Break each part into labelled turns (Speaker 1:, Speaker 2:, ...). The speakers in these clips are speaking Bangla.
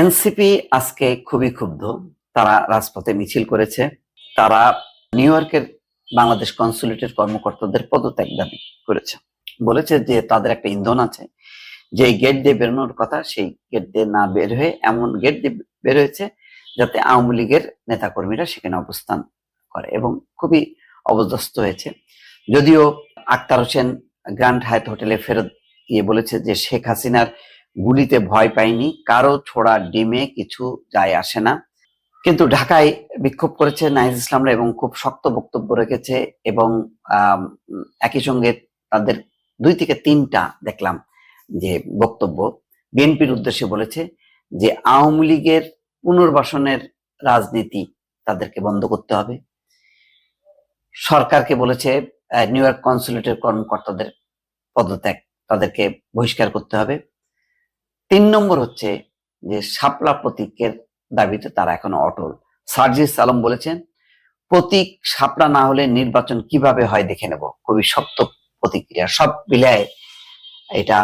Speaker 1: এনসিপি আজকে খুবই ক্ষুব্ধ। তারা রাজপথে মিছিল করেছে। তারা নিউ ইয়র্কের বাংলাদেশ কনসুলেটের কর্মকর্তাদের পদত্যাগ দাবি করেছে। বলেছে যে তাদের একটা ইন্ধন আছে। যে গেট দিয়ে বেরোনোর কথা, সেই গেট দিয়ে না বের হয়ে এমন গেট দিয়ে বের হয়েছে যাতে আওয়ামী লীগের নেতাকর্মীরা সেখানে অবস্থান করে এবং খুবই অবদস্ত হয়েছে। যদিও আক্তার হোসেন গ্র্যান্ড হায়াত হোটেলে ফেরত গিয়ে বলেছে যে শেখ হাসিনার গুলিতে ভয় পায়নি কারও ছোড়া ডিমে কিছু যায় আসে না। কিন্তু ঢাকায় বিক্ষোভ করেছে নাহিদ ইসলামরা এবং খুব শক্ত বক্তব্য রেখেছে এবং একই সঙ্গে তাদের দুই থেকে তিনটা দেখলাম যে বক্তব্য। বিএনপির উদ্দেশ্যে বলেছে যে আওয়ামী লীগের পুনর্বাসনের রাজনীতি তাদেরকে বন্ধ করতে হবে। সরকারকে বলেছে নিউ ইয়র্ক কনসুলেটের কর্মকর্তাদের পদত্যাগ তাদেরকে বহিষ্কার করতে হবে। তিন নম্বর হচ্ছে যে শাপলা প্রতীকের দাবিতে তারা এখনও অটল। সার্জিস আলম বলেছেন, প্রতীক শাপলা না হলে নির্বাচন কীভাবে হয় দেখে নেব। খুবই শক্ত প্রতিক্রিয়া, সব মিলায় এটা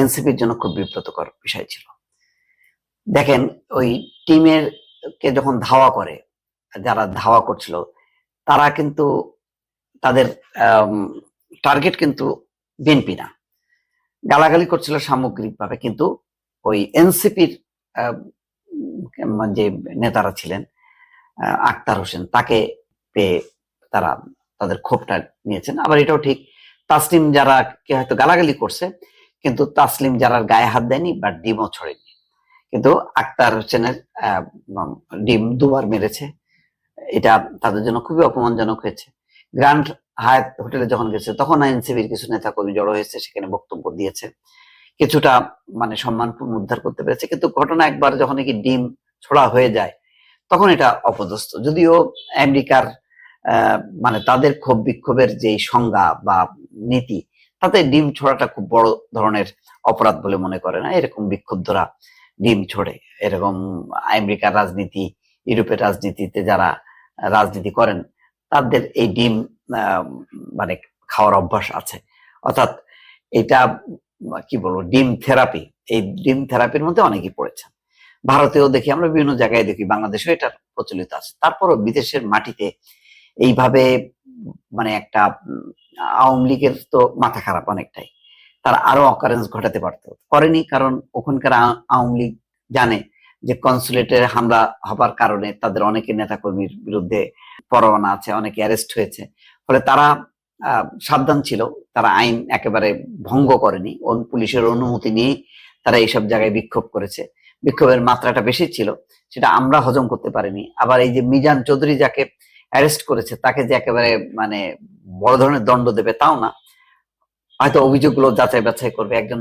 Speaker 1: এনসিপির জন্য খুব বিব্রতকর বিষয় ছিল। দেখেন, ওই টিমের কে যখন ধাওয়া করে, যারা ধাওয়া করছিল, তারা কিন্তু তাদের টার্গেট কিন্তু বিএনপি না। গালাগালি করছিল সামগ্রিকভাবে, কিন্তু ওই এনসিপির যে নেতারা ছিলেন আক্তার হোসেন, তাকে পেয়ে তারা তাদের ক্ষোভটা নিয়েছেন। আবার এটাও ঠিক, তাসলিম যারা কে হয়তো গালাগালি করছে, কিন্তু তাসলিম যারা গায়ে হাত দেয়নি বা ডিমও ছড়েনি। কিন্তু আক্তার হোসেনের ডিম দুবার মেরেছে, এটা তাদের জন্য খুবই অপমানজনক হয়েছে। গ্র্যান্ড হায়াত হোটেলে যখন গেছে, তখন এনসিবির কিছু নেতা কর্মী জড়ো হয়েছে, সেখানে বক্তব্য দিয়েছে। কিছুটা মানে সম্মানপূর্ণ উদ্ধার করতে পেরেছে। কিন্তু ঘটনা একবার যখন কি ডিম ছোড়া হয়ে যায়, তখন এটা অপদস্থ। যদিও আমেরিকার মানে তাদের ক্ষোভ বিক্ষোভের যে সংজ্ঞা বা নীতি, তাতে ডিম ছোড়াটা খুব বড় ধরনের অপরাধ বলে মনে করে না। এরকম বিক্ষুব্ধরা ডিম ছোড়ে। এরকম আমেরিকার রাজনীতি, ইউরোপের রাজনীতিতে যারা রাজনীতি করেন তাদের এই ডিম মানে খাওয়ার অভ্যাস আছে। অর্থাৎ এটা, কি বলব, ডিম থেরাপি। এই ডিম থেরাপির মধ্যে অনেকেই পড়েছেন। ভারতেও দেখি, আমরা বিভিন্ন জায়গায় দেখি, বাংলাদেশেও এটা প্রচলিত আছে। তারপরও বিদেশের মাটিতে এইভাবে মানে একটা আওয়ামী লীগের তো মাথা খারাপ অনেকটাই। তারা আরও অকারেন্স ঘটাতে পারতো। করেনি কারণ ওখানকার আওয়ামী লীগ জানে যে কনসুলেটের হামলা হবার কারণে তাদের অনেকে নেতাকর্মীর বিরুদ্ধে পরোয়ানা আছে, অনেকে অ্যারেস্ট হয়েছে। ফলে তারা সাবধান ছিল। তারা আইন একেবারে ভঙ্গ করেনি। পুলিশের অনুমতি নিয়ে তারা এইসব জায়গায় বিক্ষোভ করেছে। বিক্ষোভের মাত্রাটা বেশি ছিল, সেটা আমরা হজম করতে পারিনি। আবার এই যে মিজান চৌধুরী যাকে অ্যারেস্ট করেছে, তাকে যে একেবারে মানে বড় ধরনের দণ্ড দেবে তাও না। হয়তো অভিযোগগুলো যাচাই বাছাই করবে। একজন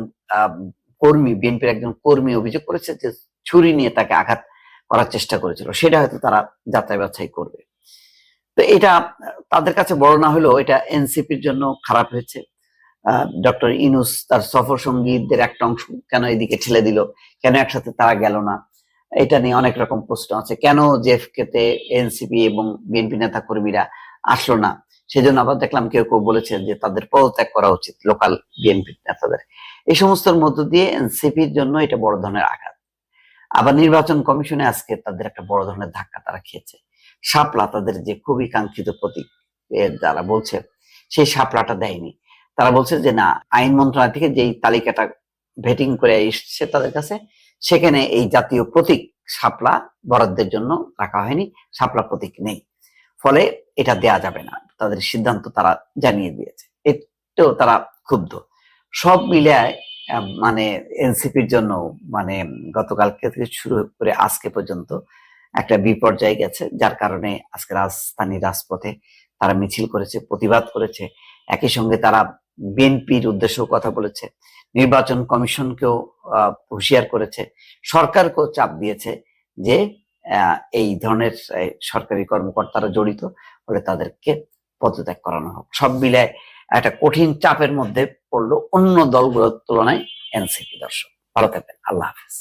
Speaker 1: কর্মী, বিএনপির একজন কর্মী অভিযোগ করেছে যে ছুরি নিয়ে তাকে আঘাত করার চেষ্টা করেছিল। সেটা হয়তো তারা যাচাই বাছাই করবে। তো এটা তাদের কাছে বড় না হলেও এটা এনসিপির জন্য খারাপ হয়েছে। ডক্টর ইনুস তার সফর সঙ্গীদের একটা অংশ কেন এদিকে ঠেলে দিল? কেন একসাথে তারা গেল না? এটা নিয়ে অনেক রকম প্রশ্ন আছে। কেন জেফকে তে এনসিপি এবং বিএনপি নেতা কর্মীরা আসলো না? সেজন্য আবার দেখলাম কেউ কেউ বলেছেন যে তাদের পদত্যাগ করা উচিত লোকাল বিএনপি নেতাদের। এই সমস্তর মধ্য দিয়ে এনসিপির জন্য এটা বড় ধরনের আঘাত। আবার নির্বাচন কমিশনে আজকে তাদের একটা বড় ধরনের ধাক্কা তারা খেয়েছে। শাপলা তাদের যে খুবই কাঙ্ক্ষিত প্রতীক যারা বলছে সেই শাপলাটা দেয়নি। তারা বলছে যে না আইন মন্ত্রণালয় থেকে যেই তালিকাটা ভেটিং করে এসছে তাদের কাছে সেখানে এই জাতীয় প্রতীক শাপলা বরাদ্দের জন্য রাখা হয়নি শাপলা প্রতীক নেই। ফলে এটা দেয়া যাবে না। তাদের সিদ্ধান্ত তারা জানিয়ে দিয়েছে। এতেও তারা ক্ষুব্ধ। সব আহ, মানে এনসিপির জন্য মানে গতকালকে থেকে শুরু করে আজকে পর্যন্ত একটা বিপর্যয় গেছে, যার কারণে আজকে রাজধানী রাজপথে তারা মিছিল করেছে, প্রতিবাদ করেছে। একই সঙ্গে তারা বিএনপির উদ্দেশ্যেও কথা বলেছে। নির্বাচন কমিশনকেও হুঁশিয়ার করেছে। সরকারকেও চাপ দিয়েছে যে এই ধরনের সরকারি কর্মকর্তারা জড়িত বলে তাদেরকে পদত্যাগ করানো হোক। সব মিলায় একটা কঠিন চাপের মধ্যে পড়ল অন্য দলগুলোর তুলনায় এনসিপি দর্শক। ভালো থাকবেন। আল্লাহ হাফিজ।